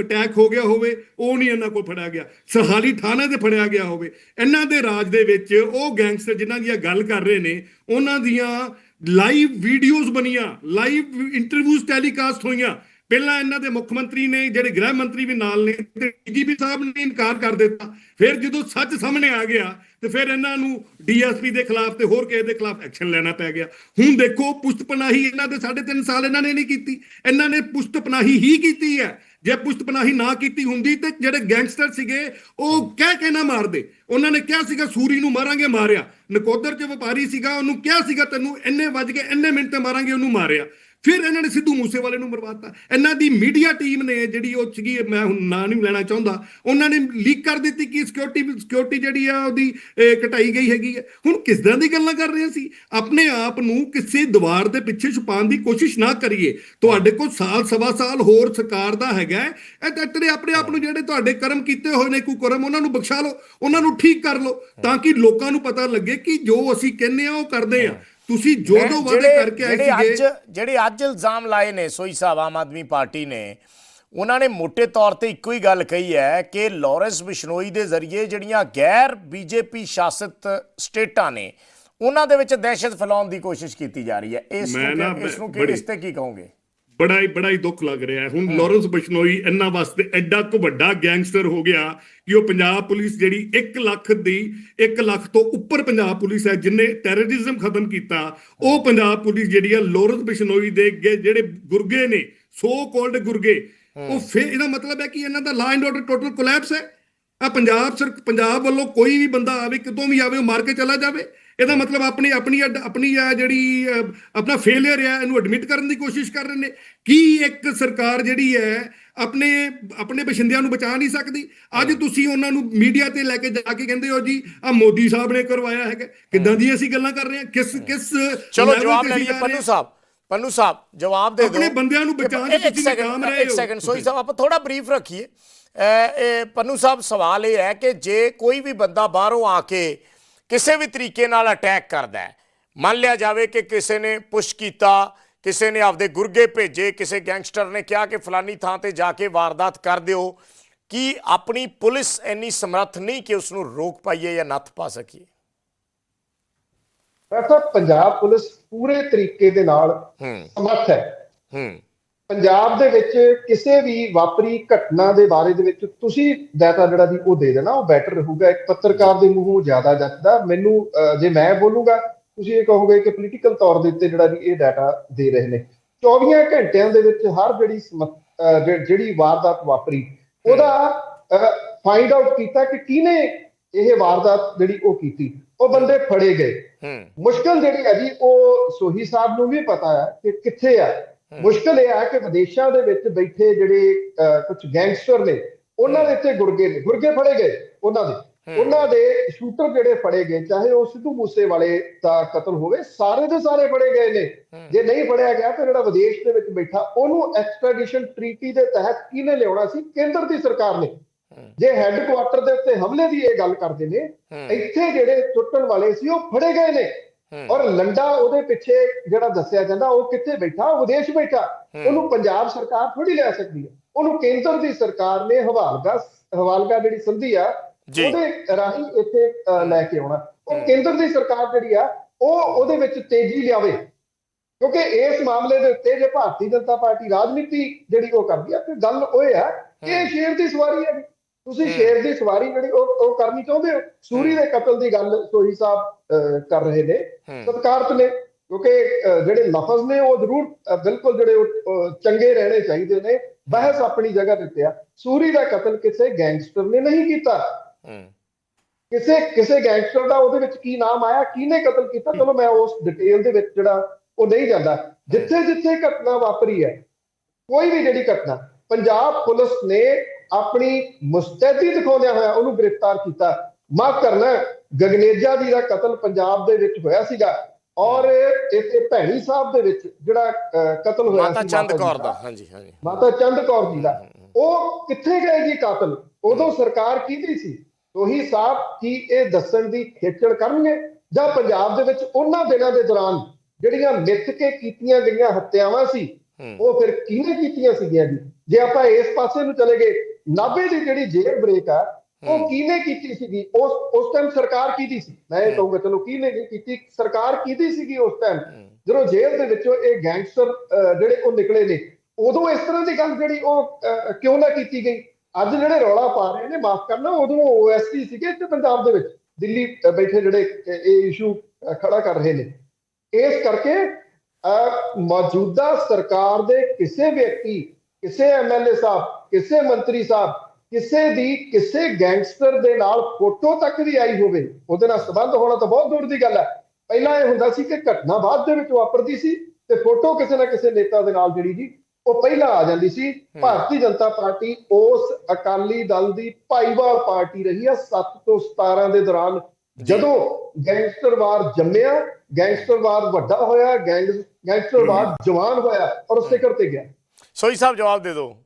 ਅਟੈਕ ਹੋ ਗਿਆ ਹੋਵੇ ਉਹ ਨਹੀਂ ਇਹਨਾਂ ਕੋਲ ਫੜਿਆ ਗਿਆ। ਸਰਹਾਲੀ ਥਾਣੇ ਤੇ ਫੜਿਆ ਗਿਆ ਹੋਵੇ। ਇਹਨਾਂ ਦੇ ਰਾਜ ਦੇ ਵਿੱਚ ਉਹ ਗੈਂਗਸਟਰ ਜਿਨ੍ਹਾਂ ਦੀਆਂ ਗੱਲ ਕਰ ਰਹੇ ਨੇ ਉਹਨਾਂ ਦੀਆਂ ਲਾਈਵ ਵੀਡੀਓਜ਼ ਬਣੀਆਂ ਲਾਈਵ ਇੰਟਰਵਿਊਜ਼ ਟੈਲੀਕਾਸਟ ਹੋਈਆਂ। ਪਹਿਲਾਂ ਇਹਨਾਂ ਦੇ ਮੁੱਖ ਮੰਤਰੀ ਨੇ, ਜਿਹੜੇ ਗ੍ਰਹਿ ਮੰਤਰੀ ਵੀ ਨਾਲ ਨੇ, ਤੇ ਡੀਜੀਪੀ ਸਾਹਿਬ ਨੇ ਇਨਕਾਰ ਕਰ ਦਿੱਤਾ। ਫਿਰ ਜਦੋਂ ਸੱਚ ਸਾਹਮਣੇ ਆ ਗਿਆ, ਤੇ ਫਿਰ ਇਹਨਾਂ ਨੂੰ ਡੀਐਸਪੀ ਦੇ ਖਿਲਾਫ ਤੇ ਹੋਰ ਕਿਸੇ ਦੇ ਖਿਲਾਫ ਐਕਸ਼ਨ ਲੈਣਾ ਪੈ ਗਿਆ। ਹੁਣ ਦੇਖੋ, ਪੁਸ਼ਤਪਨਾਹੀ ਇਹਨਾਂ ਦੇ 3.5 ਸਾਲ ਇਹਨਾਂ ਨੇ ਨਹੀਂ ਕੀਤੀ। ਇਹਨਾਂ ਨੇ ਪੁਸ਼ਤਪਨਾਹੀ ਹੀ ਕੀਤੀ ਹੈ। ਜੇ ਪੁਸ਼ਤਪਨਾਹੀ ਨਾ ਕੀਤੀ ਹੁੰਦੀ, ਤੇ ਜਿਹੜੇ ਗੈਂਗਸਟਰ ਸੀਗੇ, ਉਹ ਕਹਿ ਕੇ ਨਾ ਮਾਰਦੇ। ਉਹਨਾਂ ਨੇ ਕਿਹਾ ਸੀਗਾ, ਸੂਰੀ ਨੂੰ ਮਾਰਾਂਗੇ, ਮਾਰਿਆ। ਨਕੋਦਰ ਚ ਵਪਾਰੀ ਸੀਗਾ, ਉਹਨੂੰ ਕਿਹਾ ਸੀਗਾ, ਤੈਨੂੰ ਇੰਨੇ ਵੱਜ ਕੇ ਇੰਨੇ ਮਿੰਟ ਤੇ ਮਾਰਾਂਗੇ, ਉਹਨੂੰ ਮਾਰਿਆ। ਫਿਰ ਇਹਨਾਂ ਨੇ ਸਿੱਧੂ ਮੂਸੇਵਾਲੇ ਨੂੰ ਮਰਵਾਤਾ। ਇਹਨਾਂ ਦੀ ਮੀਡੀਆ ਟੀਮ ਨੇ ਜਿਹੜੀ ਉਹ ਸੀਗੀ, ਮੈਂ ਹੁਣ ਨਾਂ ਨਹੀਂ ਲੈਣਾ ਚਾਹੁੰਦਾ, ਉਹਨਾਂ ਨੇ ਲੀਕ ਕਰ ਦਿੱਤੀ ਕਿ ਸਿਕਿਉਰਿਟੀ ਸਿਕਿਉਰਿਟੀ ਜਿਹੜੀ ਆ ਉਹਦੀ ਘਟਾਈ ਗਈ ਹੈਗੀ ਹੈ। ਹੁਣ ਕਿਸ ਤਰ੍ਹਾਂ ਦੀ ਗੱਲਾਂ ਕਰ ਰਹੇ ਸੀ? ਆਪਣੇ ਆਪ ਨੂੰ ਕਿਸੇ ਦੀਵਾਰ ਦੇ ਪਿੱਛੇ ਛੁਪਾਉਣ ਦੀ ਕੋਸ਼ਿਸ਼ ਨਾ ਕਰੀਏ। ਤੁਹਾਡੇ ਕੋਲ ਸਾਲ, ਸਵਾ ਸਾਲ ਹੋਰ ਸਰਕਾਰ ਦਾ ਹੈਗਾ ਇਹ ਤਾਂ ਤੇਰੇ ਆਪਣੇ ਆਪ ਨੂੰ ਜਿਹੜੇ ਤੁਹਾਡੇ ਕਰਮ ਕੀਤੇ ਹੋਏ ਨੇ ਕੁਕਰਮ, ਉਹਨਾਂ ਨੂੰ ਬਖਸ਼ਾ ਲਓ, ਉਹਨਾਂ ਨੂੰ ਠੀਕ ਕਰ ਲਓ, ਤਾਂ ਕਿ ਲੋਕਾਂ ਨੂੰ ਪਤਾ ਲੱਗੇ ਕਿ ਜੋ ਅਸੀਂ ਕਹਿੰਦੇ ਆ, ਉਹ ਕਰਦੇ ਆ। ਤੁਸੀਂ ਜੋ ਜੋ ਵਾਅਦੇ ਕਰਕੇ ਆਏ ਜਿਹੜੇ ਅੱਜ ਸੀਗੇ ਜਿਹੜੇ ਅੱਜ ਇਲਜ਼ਾਮ ਲਾਏ ਨੇ ਸੋਈ ਸਾਹਿਬ ਆਮ ਆਦਮੀ ਪਾਰਟੀ ਨੇ ਉਹਨਾਂ ਨੇ ਮੋٹے ਤੌਰ ਤੇ ਇੱਕੋ ਹੀ ਗੱਲ ਕਹੀ ਹੈ ਕਿ ਲਾਰੈਂਸ ਬਿਸ਼ਨੋਈ ਦੇ ਜ਼ਰੀਏ ਜਿਹੜੀਆਂ ਗੈਰ ਬੀਜੇਪੀ ਸ਼ਾਸਿਤ ਸਟੇਟਾਂ ਨੇ ਉਹਨਾਂ ਦੇ ਵਿੱਚ ਦਹਿਸ਼ਤ ਫੈਲਾਉਣ ਦੀ ਕੋਸ਼ਿਸ਼ ਕੀਤੀ ਜਾ ਰਹੀ ਹੈ। ਇਸ ਨੂੰ ਇਸ ਨੂੰ ਤੇ ਕੀ ਕਹੋਗੇ? ਬੜਾ ਹੀ ਬੜਾ ਹੀ ਦੁੱਖ ਲੱਗ ਰਿਹਾ ਹੈ। ਹੁਣ ਲਾਰੈਂਸ ਬਿਸ਼ਨੋਈ ਇਹਨਾਂ ਵਾਸਤੇ ਐਡਾ ਕੁ ਵੱਡਾ ਗੈਂਗਸਟਰ ਹੋ ਗਿਆ ਕਿ ਉਹ ਪੰਜਾਬ ਪੁਲਿਸ ਜਿਹੜੀ 1 ਲੱਖ ਦੀ 1 ਲੱਖ ਤੋਂ ਉੱਪਰ ਪੰਜਾਬ ਪੁਲਿਸ ਹੈ ਜਿਨੇ ਟੈਰਰਿਜ਼ਮ ਖਤਮ ਕੀਤਾ ਉਹ ਪੰਜਾਬ ਪੁਲਿਸ ਜਿਹੜੀ ਹੈ ਲਾਰੈਂਸ ਬਿਸ਼ਨੋਈ ਦੇ ਅੱਗੇ ਜਿਹੜੇ ਗੁਰਗੇ ਨੇ ਸੋ ਕਾਲਡ ਗੁਰਗੇ ਉਹ ਫਿਰ ਇਹਦਾ ਮਤਲਬ ਹੈ ਕਿ ਇਹਨਾਂ ਦਾ law and order total collapse ਹੈ। ਆ ਪੰਜਾਬ ਸਰ ਪੰਜਾਬ ਵੱਲੋਂ ਕੋਈ ਵੀ ਬੰਦਾ ਆਵੇ ਕਿਤੋਂ ਵੀ ਆਵੇ ਉਹ ਮਾਰ ਕੇ ਚਲਾ ਜਾਵੇ। ਇਹਦਾ ਮਤਲਬ ਆਪਣੀ ਆਪਣੀ ਆਪਣੀ ਆ ਜਿਹੜੀ ਆਪਣਾ ਫੇਲਿਅਰ ਹੈ ਇਹਨੂੰ ਐਡਮਿਟ ਕਰਨ ਦੀ ਕੋਸ਼ਿਸ਼ ਕਰ ਰਹੇ ਨੇ। ਕੀ ਇੱਕ ਸਰਕਾਰ ਜਿਹੜੀ ਹੈ ਆਪਣੇ ਆਪਣੇ ਬਸ਼ਿੰਦਿਆਂ ਨੂੰ ਬਚਾ ਨਹੀਂ ਸਕਦੀ? ਅੱਜ ਤੁਸੀਂ ਉਹਨਾਂ ਨੂੰ ਮੀਡੀਆ ਤੇ ਲੈ ਕੇ ਜਾ ਕੇ ਕਹਿੰਦੇ ਹੋ ਜੀ ਆ ਮੋਦੀ ਸਾਹਿਬ ਨੇ ਕਰਵਾਇਆ ਹੈਗਾ। ਕਿੱਦਾਂ ਦੀ ਅਸੀਂ ਗੱਲਾਂ ਕਰ ਰਹੇ ਹਾਂ? ਕਿਸ ਕਿਸ ਚਲੋ ਜਵਾਬ ਲੈ ਲਈਏ ਪੰਨੂ? ਸਾਹਿਬ ਪੰਨੂ ਸਾਹਿਬ ਜਵਾਬ ਦੇ ਦਿਓ। ਆਪਣੇ ਬੰਦਿਆਂ ਨੂੰ ਬਚਾਉਣ ਇੱਕ ਤੁਸੀਂ second, ਨਾਕਾਮ ਰਹੇ ਇੱਕ। ਸੈਕਿੰਡ ਸੋਈ ਸਾਹਿਬ ਆਪਾਂ ਥੋੜਾ ਬਰੀਫ ਰੱਖੀਏ। ਇਹ ਪੰਨੂ ਸਾਹਿਬ ਸਵਾਲ ਇਹ ਹੈ ਕਿ ਜੇ ਕੋਈ ਵੀ ਬੰਦਾ ਬਾਹਰੋਂ ਆ ਕੇ ਕਿਸੇ ਵੀ ਤਰੀਕੇ ਨਾਲ ਅਟੈਕ ਕਰਦਾ ਹੈ। ਮੰਨ ਲਿਆ ਜਾਵੇ ਕਿ ਕਿਸੇ ਨੇ ਪੁਸ਼ ਕੀਤਾ ਕਿਸੇ ਨੇ ਆਪਦੇ ਗੁਰਗੇ ਭੇਜੇ ਕਿਸੇ ਗੈਂਗਸਟਰ ਨੇ ਕਿਹਾ ਕਿ ਫਲਾਨੀ ਥਾਂ ਤੇ ਜਾ ਕੇ ਵਾਰਦਾਤ ਕਰ ਦਿਓ ਕੀ ਆਪਣੀ ਪੁਲਿਸ ਇੰਨੀ ਸਮਰੱਥ ਨਹੀਂ ਕਿ ਉਸ ਨੂੰ ਰੋਕ ਪਾਈਏ ਜਾਂ ਨੱਥ ਪਾ ਸਕੀਏ? ਵੈਸੇ ਪੰਜਾਬ ਪੁਲਿਸ ਪੂਰੇ ਤਰੀਕੇ ਦੇ ਨਾਲ ਸਮਰੱਥ ਹੈ। ਹੂੰ। ਪੰਜਾਬ ਦੇ ਵਿੱਚ ਕਿਸੇ ਵੀ ਵਾਪਰੀ ਘਟਨਾ ਦੇ ਬਾਰੇ ਦੇ ਵਿੱਚ ਤੁਸੀਂ ਡਾਟਾ ਜਿਹੜਾ ਦੀ ਉਹ ਦੇ ਦੇਣਾ ਉਹ ਬੈਟਰ ਰਹੂਗਾ। ਇੱਕ ਪੱਤਰਕਾਰ ਦੇ ਮੂੰਹੋਂ ਜ਼ਿਆਦਾ ਜੱਜਦਾ ਮੈਨੂੰ ਜੇ ਮੈਂ ਬੋਲੂੰਗਾ ਤੁਸੀਂ ਇਹ ਕਹੋਗੇ ਕਿ ਪੋਲੀਟੀਕਲ ਤੌਰ ਦੇ ਉੱਤੇ ਜਿਹੜਾ ਵੀ ਇਹ ਡਾਟਾ ਦੇ ਰਹੇ ਨੇ। 24 ਘੰਟਿਆਂ ਦੇ ਵਿੱਚ ਹਰ ਜਿਹੜੀ ਜਿਹੜੀ ਵਾਰਦਾਤ ਵਾਪਰੀ ਉਹਦਾ ਫਾਈਂਡ ਆਊਟ ਕੀਤਾ ਕਿ ਕਿਹਨੇ ਇਹ ਵਾਰਦਾਤ ਜਿਹੜੀ ਉਹ ਕੀਤੀ। ਉਹ ਬੰਦੇ ਫੜੇ ਗਏ। ਮੁਸ਼ਕਲ ਜਿਹੜੀ ਹੈ ਜੀ ਉਹ ਸੋਹੀ ਸਾਹਿਬ ਨੂੰ ਵੀ ਪਤਾ ਹੈ ਕਿ ਕਿੱਥੇ ਆ। ਮੁਸ਼ਕਲ ਇਹ ਹੈ ਕਿ ਵਿਦੇਸ਼ਾਂ ਦੇ ਵਿੱਚ ਬੈਠੇ ਜਿਹੜੇ ਕੁਝ ਗੈਂਗਸਟਰ ਨੇ ਉਹਨਾਂ ਦੇ ਇੱਥੇ ਗੁਰਗੇ ਨੇ ਗੁਰਗੇ ਫੜੇ ਗਏ ਉਹਨਾਂ ਦੇ। ਉਹਨਾਂ ਦੇ ਸ਼ੂਟਰ ਜਿਹੜੇ ਫੜੇ ਗਏ ਚਾਹੇ ਉਹ ਸਿੱਧੂ ਮੂਸੇ ਵਾਲੇ ਦਾ ਕਤਲ ਹੋਵੇ ਸਾਰੇ ਦੇ ਸਾਰੇ ਫੜੇ ਗਏ ਨੇ। ਜੇ ਨਹੀਂ ਫੜਿਆ ਗਿਆ ਤਾਂ ਜਿਹੜਾ ਵਿਦੇਸ਼ ਦੇ ਵਿੱਚ ਬੈਠਾ ਉਹਨੂੰ ਐਕਸਟ੍ਰੈਡੀਸ਼ਨ ਟ੍ਰੀਟੀ ਦੇ ਤਹਿਤ ਕਿਹਨੇ ਲਿਆਉਣਾ ਸੀ? ਕੇਂਦਰ ਦੀ ਸਰਕਾਰ ਨੇ। ਜੇ ਹੈੱਡਕੁਆਟਰ ਦੇ ਉੱਤੇ ਹਮਲੇ ਦੀ ਇਹ ਗੱਲ ਕਰਦੇ ਨੇ ਇੱਥੇ ਜਿਹੜੇ ਟੁੱਟਣ ਵਾਲੇ ਸੀ ਉਹ ਫੜੇ ਗਏ ਨੇ। ਔਰ ਲੰਡਾ ਉਹਦੇ ਪਿੱਛੇ ਜਿਹੜਾ ਦੱਸਿਆ ਜਾਂਦਾ ਉਹ ਕਿੱਥੇ ਬੈਠਾ? ਉਹ ਵਿਦੇਸ਼ ਬੈਠਾ। ਉਹਨੂੰ ਪੰਜਾਬ ਸਰਕਾਰ ਥੋੜੀ ਲੈ ਸਕਦੀ ਹੈ। ਉਹਨੂੰ ਕੇਂਦਰ ਦੀ ਸਰਕਾਰ ਨੇ ਹਵਾਲਗਾ ਹਵਾਲਗਾ ਜਿਹੜੀ ਸੰਧੀ ਆ। ਉਹਦੇ ਰਾਹੀਂ ਇੱਥੇ ਲੈ ਕੇ ਆਉਣਾ। ਉਹ ਕੇਂਦਰ ਦੀ ਸਰਕਾਰ ਜਿਹੜੀ ਆ ਉਹ ਉਹਦੇ ਵਿੱਚ ਤੇਜ਼ੀ ਲਿਆਵੇ। ਕਿਉਂਕਿ ਇਸ ਮਾਮਲੇ ਦੇ ਉੱਤੇ ਜੇ ਭਾਰਤੀ ਜਨਤਾ ਪਾਰਟੀ ਰਾਜਨੀਤੀ ਜਿਹੜੀ ਉਹ ਕਰਦੀ ਆ ਤੇ ਗੱਲ ਉਹ ਆ ਕਿ ਇਹ ਸ਼ੇਰ ਦੀ ਸਵਾਰੀ ਹੈ। ਤੁਸੀਂ ਸ਼ੇਰ ਦੀ ਸਵਾਰੀ ਜਿਹੜੀ ਉਹ ਉਹ ਕਰਨੀ ਚਾਹੁੰਦੇ ਹੋ? ਸੂਰੀ ਦੇ ਕਤਲ ਦੀ ਗੱਲ ਸੋਹੀ ਸਾਹਿਬ ਕਰ ਰਹੇ ਨੇ। ਸਤਿਕਾਰਤ ਨੇ ਕਿਉਂਕਿ ਜਿਹੜੇ ਲਫ਼ਜ਼ ਨੇ ਉਹ ਜ਼ਰੂਰ ਬਿਲਕੁਲ ਜਿਹੜੇ ਚੰਗੇ ਰਹਿਣੇ ਚਾਹੀਦੇ ਨੇ। ਬਹਿਸ ਆਪਣੀ ਜਗ੍ਹਾ ਦਿੱਤੇ ਆ ਸੂਰੀ ਦਾ ਕਤਲ ਕਿਸੇ ਗੈਂਗਸਟਰ ਨੇ ਨਹੀਂ ਕੀਤਾ। ਕਿਸੇ ਕਿਸੇ ਗੈਂਗਸਟਰ ਦਾ ਉਹਦੇ ਵਿੱਚ ਕੀ ਨਾਮ ਆਇਆ ਕਿਹਨੇ ਕਤਲ ਕੀਤਾ ਚਲੋ ਮੈਂ ਉਸ ਡਿਟੇਲ ਦੇ ਵਿੱਚ ਜਿਹੜਾ ਉਹ ਨਹੀਂ ਜਾਂਦਾ। ਜਿੱਥੇ ਜਿੱਥੇ ਘਟਨਾ ਵਾਪਰੀ ਹੈ ਕੋਈ ਵੀ ਜਿਹੜੀ ਘਟਨਾ ਪੰਜਾਬ ਪੁਲਿਸ ਨੇ ਆਪਣੀ ਮੁਸਤੈਦੀ ਦਿਖਾਉਂਦਿਆਂ ਹੋਇਆ ਉਹਨੂੰ ਗ੍ਰਿਫਤਾਰ ਕੀਤਾ। ਮਾਫ ਕਰਨਾ ਗਗਨੇਜਾ ਜੀ ਦਾ ਕਤਲ ਪੰਜਾਬ ਦੇ ਵਿੱਚ ਹੋਇਆ ਸੀਗਾ ਔਰ ਇੱਥੇ ਭੈਣੀ ਸਾਹਿਬ ਦੇ ਵਿੱਚ ਜਿਹੜਾ ਕਤਲ ਹੋਇਆ ਮਾਤਾ ਸੀ ਚੰਦ ਜੀ ਕੌਰ ਦਾ ਹਾਂਜੀ ਹਾਂਜੀ। ਮਾਤਾ ਚੰਦ ਕੌਰ ਜੀ ਦਾ। ਉਹ ਕਿੱਥੇ ਗਏ ਜੀ ਕਾਤਲ? ਉਦੋਂ ਸਰਕਾਰ ਕਿਹਦੀ ਸੀ? ਉਹੀ ਸਾਹਿਬ ਕੀ ਇਹ ਦੱਸਣ ਦੀ ਖੇਚਲ ਕਰਨਗੇ? ਜਾਂ ਪੰਜਾਬ ਦੇ ਵਿੱਚ ਉਹਨਾਂ ਦਿਨਾਂ ਦੇ ਦੌਰਾਨ ਜਿਹੜੀਆਂ ਮਿੱਥ ਕੇ ਕੀਤੀਆਂ ਗਈਆਂ ਹੱਤਿਆਵਾਂ ਸੀ ਉਹ ਫਿਰ ਕਿਹਨੇ ਕੀਤੀਆਂ ਸੀਗੀਆਂ ਜੀ? ਜੇ ਆਪਾਂ ਇਸ ਪਾਸੇ ਨੂੰ ਚਲੇ ਗਏ ਨਾਭੇ ਦੀ ਜਿਹੜੀ ਜੇਲ੍ਹ ਬ੍ਰੇਕ ਆ ਉਹ ਕਿਹਨੇ ਕੀਤੀ ਸੀਗੀ? ਉਸ ਉਸ ਟਾਈਮ ਸਰਕਾਰ ਕਿਹਦੀ ਸੀ? ਮੈਂ ਇਹ ਕਹੂੰਗਾ ਚਲੋ ਕਿਹਨੇ ਨਹੀਂ ਕੀਤੀ ਸਰਕਾਰ ਕਿਹਦੀ ਸੀਗੀ ਉਸ ਟਾਈਮ ਜਦੋਂ ਜੇਲ੍ਹ ਦੇ ਵਿੱਚੋਂ ਇਹ ਗੈਂਗਸਟਰ ਜਿਹੜੇ ਉਹ ਨਿਕਲੇ ਨੇ ਉਦੋਂ ਇਸ ਤਰ੍ਹਾਂ ਦੀ ਗੱਲ ਜਿਹੜੀ ਉਹ ਕਿਉਂ ਨਾ ਕੀਤੀ ਗਈ? ਅੱਜ ਜਿਹੜੇ ਰੌਲਾ ਪਾ ਰਹੇ ਨੇ ਮਾਫ ਕਰਨਾ ਉਦੋਂ ਓਐਸਟੀ ਸੀਗੇ ਇੱਥੇ ਪੰਜਾਬ ਦੇ ਵਿੱਚ। ਦਿੱਲੀ ਬੈਠੇ ਜਿਹੜੇ ਇਹ ਇਸ਼ੂ ਖੜਾ ਕਰ ਰਹੇ ਨੇ। ਇਸ ਕਰਕੇ ਮੌਜੂਦਾ ਸਰਕਾਰ ਦੇ ਕਿਸੇ ਵਿਅਕਤੀ ਕਿਸੇ ਐਮਐਲਏ ਸਾਹਿਬ ਕਿਸੇ ਮੰਤਰੀ ਸਾਹਿਬ ਕਿਸੇ ਦੀ ਕਿਸੇ ਗੈਂਗਸਟਰ ਦੇ ਨਾਲ ਫੋਟੋ ਤੱਕ ਵੀ ਆਈ ਹੋਵੇ ਉਹਦੇ ਨਾਲ ਸੰਬੰਧ ਹੋਣਾ ਤਾਂ ਬਹੁਤ ਦੂਰ ਦੀ ਗੱਲ ਹੈ। ਪਹਿਲਾਂ ਇਹ ਹੁੰਦਾ ਸੀ ਕਿ ਘਟਨਾ ਬਾਅਦ ਦੇ ਵਿੱਚ ਵਾਪਰਦੀ ਸੀ ਤੇ ਫੋਟੋ ਕਿਸੇ ਨਾ ਕਿਸੇ ਨੇਤਾ ਦੇ ਨਾਲ ਜਿਹੜੀ ਜੀ ਉਹ ਪਹਿਲਾਂ ਆ ਜਾਂਦੀ ਸੀ। ਭਾਰਤੀ ਜਨਤਾ ਪਾਰਟੀ ਉਸ ਅਕਾਲੀ ਦਲ ਦੀ ਭਾਈਵਾਲ ਪਾਰਟੀ ਰਹੀ ਆ 7 ਤੋਂ 17 ਦੇ ਦੌਰਾਨ। ਜਦੋਂ ਗੈਂਗਸਟਰਵਾਦ ਜੰਮਿਆ ਗੈਂਗਸਟਰਵਾਦ ਵੱਡਾ ਹੋਇਆ ਗੈਂਗ ਗੈਂਗਸਟਰਵਾਦ ਜਵਾਨ ਹੋਇਆ ਔਰ ਸਿਖਰ ਤੇ ਗਿਆ। ਸੋਈ ਸਾਹਿਬ ਜਵਾਬ ਦੇ ਦਿਓ।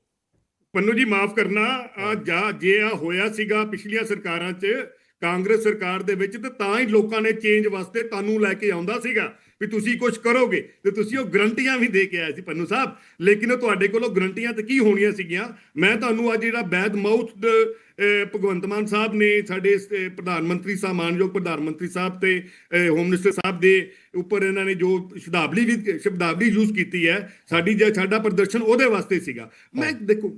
ਪੰਨੂ ਜੀ, ਮਾਫ ਕਰਨਾ, ਆ ਜਾਂ, ਜੇ ਆ ਹੋਇਆ ਸੀਗਾ ਪਿਛਲੀਆਂ ਸਰਕਾਰਾਂ 'ਚ, ਕਾਂਗਰਸ ਸਰਕਾਰ ਦੇ ਵਿੱਚ, ਤੇ ਤਾਂ ਹੀ ਲੋਕਾਂ ਨੇ ਚੇਂਜ ਵਾਸਤੇ ਤੁਹਾਨੂੰ ਲੈ ਕੇ ਆਉਂਦਾ ਸੀਗਾ। ਵੀ ਤੁਸੀਂ ਕੁਝ ਕਰੋਗੇ। ਤੇ ਤੁਸੀਂ ਉਹ ਗਰੰਟੀਆਂ ਵੀ ਦੇ ਕੇ ਆਏ ਸੀ ਪੰਨੂ ਸਾਹਿਬ। ਲੇਕਿਨ ਉਹ ਤੁਹਾਡੇ ਕੋਲੋਂ ਗਰੰਟੀਆਂ ਤੇ ਕੀ ਹੋਣੀਆਂ ਸੀਗੀਆਂ? ਮੈਂ ਤੁਹਾਨੂੰ ਅੱਜ ਜਿਹੜਾ ਬੈਦ ਮਾਊਥ ਭਗਵੰਤ ਮਾਨ ਸਾਹਿਬ ਨੇ ਸਾਡੇ ਪ੍ਰਧਾਨ ਮੰਤਰੀ ਸਾਹਿਬ ਮਾਨਯੋਗ ਪ੍ਰਧਾਨ ਮੰਤਰੀ ਸਾਹਿਬ ਤੇ ਹੋਮ ਮਿਨਿਸਟਰ ਸਾਹਿਬ ਦੇ ਉੱਪਰ ਇਹਨਾਂ ਨੇ ਜੋ ਸ਼ਬਦਾਵਲੀ ਵੀ ਸ਼ਬਦਾਵਲੀ ਯੂਜ਼ ਕੀਤੀ ਹੈ ਸਾਡੀ ਜੇ ਸਾਡਾ ਪ੍ਰਦਰਸ਼ਨ ਉਹਦੇ ਵਾਸਤੇ ਸੀਗਾ। ਮੈਂ ਦੇਖੋ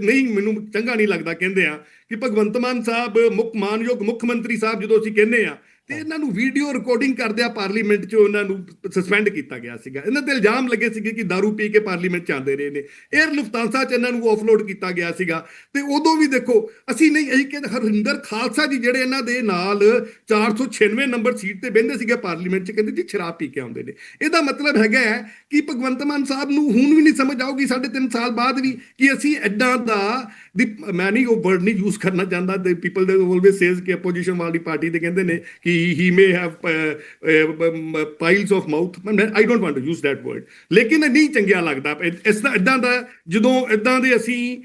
ਨਹੀਂ ਮੈਨੂੰ ਚੰਗਾ ਨਹੀਂ ਲੱਗਦਾ ਕਹਿੰਦੇ ਆ ਕਿ ਭਗਵੰਤ ਮਾਨ ਸਾਹਿਬ ਮੁੱਖ ਮਾਨਯੋਗ ਮੁੱਖ ਮੰਤਰੀ ਸਾਹਿਬ ਜਦੋਂ ਅਸੀਂ ਕਹਿੰਦੇ ਆ ਤੇ ਇਹਨਾਂ ਨੂੰ ਵੀਡੀਓ ਰਿਕਾਰਡਿੰਗ ਕਰਦਿਆਂ ਪਾਰਲੀਮੈਂਟ 'ਚੋਂ ਇਹਨਾਂ ਨੂੰ ਸਸਪੈਂਡ ਕੀਤਾ ਗਿਆ ਸੀਗਾ। ਇਹਨਾਂ ਤੇ ਇਲਜ਼ਾਮ ਲੱਗੇ ਸੀਗੇ ਕਿ दारू ਪੀ ਕੇ ਪਾਰਲੀਮੈਂਟ 'ਚ ਆਉਂਦੇ ਰਹੇ ਨੇ। 에ਅਰ ਲੁਫਤਾਂਸਾ 'ਚ ਇਹਨਾਂ ਨੂੰ ਆਫਲੋਡ ਕੀਤਾ ਗਿਆ ਸੀਗਾ। ਤੇ ਉਦੋਂ ਵੀ ਦੇਖੋ, ਅਸੀਂ ਨਹੀਂ ਅਸੀਂ ਕਿਹਾ ਹਰਿੰਦਰ ਖਾਲਸਾ ਜੀ ਜਿਹੜੇ ਇਹਨਾਂ ਦੇ ਨਾਲ 496 ਨੰਬਰ ਸੀਟ ਤੇ ਬੈੰਦੇ ਸੀਗੇ ਪਾਰਲੀਮੈਂਟ 'ਚ, ਕਹਿੰਦੇ ਜੀ ਸ਼ਰਾਬ ਪੀ ਕੇ ਆਉਂਦੇ ਨੇ। ਇਹਦਾ ਮਤਲਬ ਹੈਗਾ ਹੈ ਕਿ ਭਗਵੰਤ ਮਾਨ ਸਾਹਿਬ ਨੂੰ ਹੁਣ ਵੀ ਨਹੀਂ ਸਮਝ ਆਉਗੀ 3.5 ਸਾਲ ਬਾਅਦ ਵੀ, ਕਿ ਅਸੀਂ ਐਡਾਂ ਦਾ ਦੀ ਮੈਂ ਨਹੀਂ ਉਹ ਵਰਡ ਨਹੀਂ ਯੂਜ਼ ਕਰਨਾ ਚਾਹੁੰਦਾ the people they always says ਕਿ ਆਪੋਜੀਸ਼ਨ ਵਾਲੀ ਪਾਰਟੀ ਦੇ ਕਹਿੰਦੇ ਨੇ ਕਿ he may have piles of mouth I don't want to use that word ਲੇਕਿਨ ਇਹ ਨਹੀਂ ਚੰਗਿਆ ਲੱਗਦਾ। ਇਸ ਦਾ ਇਦਾਂ ਦਾ ਜਦੋਂ ਇਦਾਂ ਦੇ ਅਸੀਂ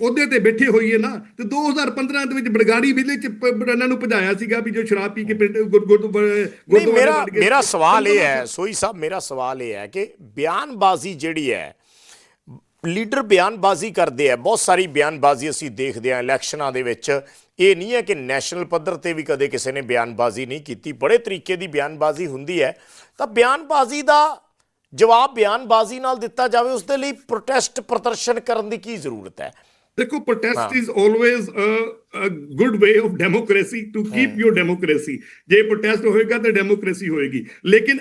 ਉਹਦੇ ਤੇ ਬੈਠੇ ਹੋਈਏ ਨਾ ਤੇ 2015 ਦੇ ਵਿੱਚ ਬੜਗਾੜੀ ਵਿਲੇ ਚ ਇਹਨਾਂ ਨੂੰ ਭਜਾਇਆ ਸੀਗਾ ਵੀ ਜੋ ਸ਼ਰਾਬ ਪੀ ਕੇ ਗੁਰਦੁਆਰੇ ਮੇਰਾ ਮੇਰਾ। ਸਵਾਲ ਇਹ ਹੈ ਸੋਈ ਸਾਹਿਬ ਮੇਰਾ ਸਵਾਲ ਇਹ ਹੈ ਕਿ ਬਿਆਨਬਾਜ਼ੀ ਜਿਹੜੀ ਹੈ ਲੀਡਰ ਬਿਆਨਬਾਜ਼ੀ ਕਰਦੇ ਆ, ਬਹੁਤ ਸਾਰੀ ਬਿਆਨਬਾਜ਼ੀ ਅਸੀਂ ਦੇਖਦੇ ਆ ਇਲੈਕਸ਼ਨਾਂ ਦੇ ਵਿੱਚ। ਇਹ ਨਹੀਂ ਹੈ ਕਿ ਨੈਸ਼ਨਲ ਪੱਧਰ ਤੇ ਵੀ ਕਦੇ ਕਿਸੇ ਨੇ ਬਿਆਨਬਾਜ਼ੀ ਨਹੀਂ ਕੀਤੀ, ਬੜੇ ਤਰੀਕੇ ਦੀ ਬਿਆਨਬਾਜ਼ੀ ਹੁੰਦੀ ਹੈ। ਤਾਂ ਬਿਆਨਬਾਜ਼ੀ ਦਾ ਜਵਾਬ ਬਿਆਨਬਾਜ਼ੀ ਨਾਲ ਦਿੱਤਾ ਜਾਵੇ, ਉਸ ਦੇ ਲਈ ਪ੍ਰੋਟੈਸਟ ਪ੍ਰਦਰਸ਼ਨ ਕਰਨ ਦੀ ਕੀ ਜ਼ਰੂਰਤ ਹੈ? ਦੇਖੋ protest is always a good way of democracy to keep your democracy ਜੇ ਪ੍ਰੋਟੈਸਟ ਹੋਏਗਾ ਤਾਂ ਡੈਮੋਕ੍ਰੇਸੀ ਹੋਏਗੀ ਲੇਕਿਨ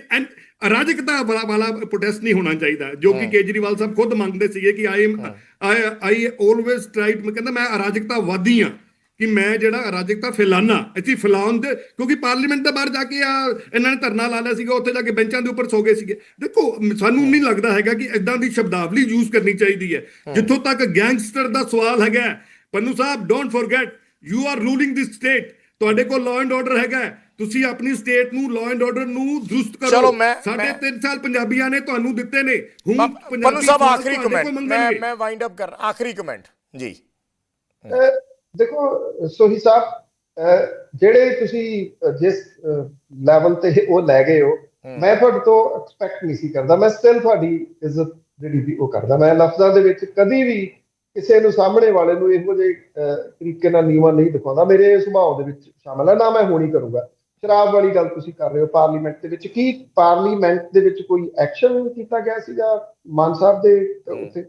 ਅਰਾਜਕਤਾ ਵਾਲਾ ਵਾਲਾ ਪ੍ਰੋਟੈਸਟ ਨਹੀਂ ਹੋਣਾ ਚਾਹੀਦਾ ਜੋ ਕਿ ਕੇਜਰੀਵਾਲ ਸਾਹਿਬ ਖੁਦ ਮੰਗਦੇ ਸੀਗੇ ਕਿ ਆਈ ਆਈ ਆਲਵੇਜ਼ ਟ੍ਰਾਈਡ ਮੈਂ ਕਹਿੰਦਾ ਮੈਂ ਅਰਾਜਕਤਾ ਵਾਦੀ ਆ ਕਿ ਮੈਂ ਜਿਹੜਾ ਅਰਾਜਕਤਾ ਫੈਲਾਨਾ ਅਸੀਂ ਫੈਲਾਉਣ ਦੇ ਕਿਉਂਕਿ ਪਾਰਲੀਮੈਂਟ ਦੇ ਬਾਹਰ ਜਾ ਕੇ ਆ ਇਹਨਾਂ ਨੇ ਧਰਨਾ ਲਾ ਲਿਆ ਸੀਗਾ ਉੱਥੇ ਜਾ ਕੇ ਬੈਂਚਾਂ ਦੇ ਉੱਪਰ ਸੋ ਗਏ ਸੀਗੇ। ਦੇਖੋ ਸਾਨੂੰ ਨਹੀਂ ਲੱਗਦਾ ਹੈਗਾ ਕਿ ਇਦਾਂ ਦੀ ਸ਼ਬਦਾਵਲੀ ਯੂਜ਼ ਕਰਨੀ ਚਾਹੀਦੀ ਹੈ। ਜਿੱਥੋਂ ਤੱਕ ਗੈਂਗਸਟਰ ਦਾ ਸਵਾਲ ਹੈਗਾ Pannu Sahib don't forget you are ruling this state ਤੁਹਾਡੇ ਕੋਲ ਲਾਅ ਐਂਡ ਆਰਡਰ ਹੈਗਾ। ਤੁਸੀਂ ਆਪਣੀ ਸਟੇਟ ਨੂੰ ਲਾਅ ਐਂਡ ਆਰਡਰ ਨੂੰ ਦਰੁਸਤ ਕਰੋ। ਚਲੋ ਮੈਂ- ਸਾਡੇ ਮੈਂ- 3 ਸਾਲ ਪੰਜਾਬੀਆਂ ਨੇ ਤੁਹਾਨੂੰ ਦਿੱਤੇ ਨੇ। ਹੁਣ ਪੰਨੂ ਸਾਹਿਬ ਆਖਰੀ ਕਮੈਂਟ ਮੈਂ। ਮੈਂ ਵਾਈਂਡ ਅਪ ਕਰ ਆਖਰੀ ਕਮੈਂਟ ਜੀ। ਦੇਖੋ ਸੋਹੀ ਸਾਹਿਬ ਜਿਹੜੇ ਤੁਸੀਂ ਜਿਸ ਲੈਵਲ ਤੇ ਉਹ ਲੈ ਗਏ ਹੋ ਮੈਂ ਤੁਹਾਡੇ ਤੋਂ ਐਕਸਪੈਕਟ ਨਹੀਂ ਸੀ ਕਰਦਾ। ਮੈਂ ਸਟਿਲ ਤੁਹਾਡੀ ਇੱਜ਼ਤ ਜਿਹੜੀ ਵੀ ਉਹ ਕਰਦਾ। ਮੈਂ ਲਫ਼ਜ਼ਾਂ ਦੇ ਵਿੱਚ ਕਦੀ ਵੀ ਕਿਸੇ ਨੂੰ ਸਾਹਮਣੇ ਵਾਲੇ ਨੂੰ ਇਹੋ ਜਿਹੇ ਤਰੀਕੇ ਨਾਲ ਨੀਵਾ ਨਹੀਂ ਦਿਖਾਉਂਦਾ। ਮੇਰੇ ਸੁਭਾਅ ਦੇ ਵਿੱਚ ਸ਼ਾਮਲ ਹੈ। ਨਾ ਮੈਂ ਹੋਣੀ ਕਰੂੰਗਾ। ਸ਼ਰਾਬ ਵਾਲੀ ਗੱਲ ਤੁਸੀਂ ਕਰ ਰਹੇ ਹੋ ਪਾਰਲੀਮੈਂਟ ਦੇ ਵਿੱਚ। ਕੀ ਪਾਰਲੀਮੈਂਟ ਦੇ ਵਿੱਚ ਕੋਈ ਐਕਸ਼ਨ ਕੀਤਾ ਗਿਆ ਸੀਗਾ ਮਾਨ ਸਾਹਿਬ ਦੇ ਉੱਤੇ?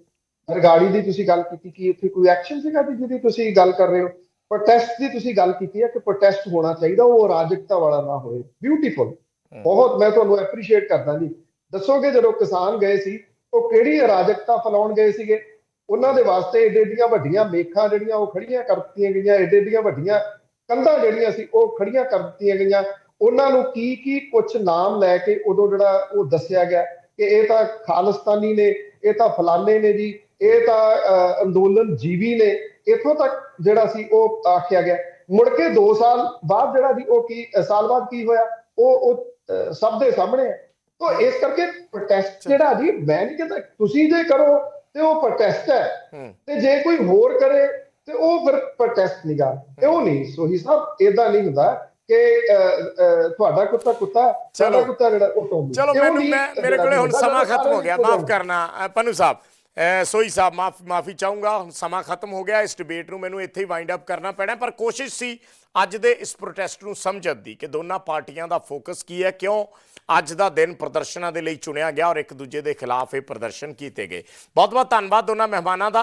ਰਗਾੜੀ ਦੀ ਤੁਸੀਂ ਗੱਲ ਕੀਤੀ ਕਿ ਇੱਥੇ ਕੋਈ ਐਕਸ਼ਨ ਸੀਗਾ ਵੀ ਜਿਹਦੀ ਤੁਸੀਂ ਗੱਲ ਕਰ ਰਹੇ ਹੋ? ਪ੍ਰੋਟੈਸਟ ਦੀ ਤੁਸੀਂ ਗੱਲ ਕੀਤੀ ਹੈ ਕਿ ਪ੍ਰੋਟੈਸਟ ਹੋਣਾ ਚਾਹੀਦਾ ਉਹ ਅਰਾਜਕਤਾ ਵਾਲਾ ਨਾ ਹੋਏ। ਬਿਊਟੀਫੁਲ ਬਹੁਤ ਮੈਂ ਤੁਹਾਨੂੰ ਐਪਰੀਸ਼ੀਏਟ ਕਰਦਾ ਜੀ। ਦੱਸੋਗੇ ਜਦੋਂ ਕਿਸਾਨ ਗਏ ਸੀ ਉਹ ਕਿਹੜੀ ਅਰਾਜਕਤਾ ਫੈਲਾਉਣ ਗਏ ਸੀਗੇ? ਉਹਨਾਂ ਦੇ ਵਾਸਤੇ ਏਡੇ ਏਡੀਆਂ ਵੱਡੀਆਂ ਮੇਖਾਂ ਜਿਹੜੀਆਂ ਉਹ ਖੜੀਆਂ ਕਰ ਦਿੱਤੀਆਂ ਗਈਆਂ ਏਡੇ ਏਡੀਆਂ ਵੱਡੀਆਂ ਕੰਧਾਂ ਜਿਹੜੀਆਂ ਸੀ ਉਹ ਖੜੀਆਂ ਕਰ ਦਿੱਤੀਆਂ ਗਈਆਂ। ਉਹਨਾਂ ਨੂੰ ਕੀ ਕੀ ਕੁਝ ਨਾਮ ਲੈ ਕੇ ਉਦੋਂ ਜਿਹੜਾ ਉਹ ਦੱਸਿਆ ਗਿਆ ਕਿ ਇਹ ਤਾਂ ਖਾਲਿਸਤਾਨੀ ਨੇ ਇਹ ਤਾਂ ਫਲਾਣੇ ਨੇ ਜੀ ਇਹ ਤਾਂ ਅੰਦੋਲਨ ਜੀਵੀ ਨੇ ਇਥੋਂ ਤੱਕ ਜਿਹੜਾ ਸੀ ਉਹ ਆਖਿਆ ਗਿਆ। ਮੁੜ ਕੇ 2 ਸਾਲ ਬਾਅਦ ਜਿਹੜਾ ਜੀ ਉਹ ਕੀ ਸਾਲ ਬਾਅਦ ਕੀ ਹੋਇਆ ਉਹ ਉਹ ਸਭ ਦੇ ਸਾਹਮਣੇ ਹੈ। ਤਾਂ ਇਸ ਕਰਕੇ ਪ੍ਰੋਟੈਸਟ ਜਿਹੜਾ ਜੀ ਮੈਂ ਨਹੀਂ ਕਹਿੰਦਾ ਤੁਸੀਂ ਜੇ ਕਰੋ ਤੇ ਉਹ ਪ੍ਰੋਟੈਸਟ ਹੈ। ਤੇ ਜੇ ਕੋਈ ਹੋਰ ਕਰੇ ਤੇ ਉਹ ਫਿਰ ਪ੍ਰੋਟੈਸਟ ਨਹੀਂ ਗਾ। ਇਹ ਉਹ ਨਹੀਂ ਸੋਹੀ ਸਾਹਿਬ ਇਦਾਂ ਨਹੀਂ ਹੁੰਦਾ ਕਿ ਤੁਹਾਡਾ ਕੁੱਤਾ ਕੁੱਤਾ। ਤੁਹਾਡਾ ਕੁੱਤਾ ਜਿਹੜਾ ਉਹ ਟੋਮੀ ਚਲੋ ਮੈਨੂੰ ਮੇਰੇ ਕੋਲੇ ਹੁਣ ਸਮਾਂ ਖਤਮ ਹੋ ਗਿਆ ਮਾਫ। ਕਰਨਾ ਪੰਨੂ ਸਾਹਿਬ। ਸੋਈ ਸਾਹਿਬ ਮਾਫ, ਮਾਫੀ ਚਾਹੂੰਗਾ, ਹੁਣ ਸਮਾਂ ਖਤਮ ਹੋ ਗਿਆ, ਇਸ ਡਿਬੇਟ ਨੂੰ ਮੈਨੂੰ ਇੱਥੇ ਹੀ ਵਾਈਂਡ ਅਪ ਕਰਨਾ ਪੈਣਾ, ਪਰ ਕੋਸ਼ਿਸ਼ ਸੀ ਅੱਜ ਦੇ ਇਸ ਪ੍ਰੋਟੈਸਟ ਨੂੰ ਸਮਝਣ ਦੀ ਕਿ ਦੋਨਾਂ ਪਾਰਟੀਆਂ ਦਾ ਫੋਕਸ ਕੀ ਹੈ, ਕਿਉਂ ਅੱਜ ਦਾ ਦਿਨ ਪ੍ਰਦਰਸ਼ਨਾਂ ਦੇ ਲਈ ਚੁਣਿਆ ਗਿਆ ਔਰ ਇੱਕ ਦੂਜੇ ਦੇ ਖਿਲਾਫ ਇਹ ਪ੍ਰਦਰਸ਼ਨ ਕੀਤੇ ਗਏ। ਬਹੁਤ ਬਹੁਤ ਧੰਨਵਾਦ ਦੋਨਾਂ ਮਹਿਮਾਨਾਂ ਦਾ।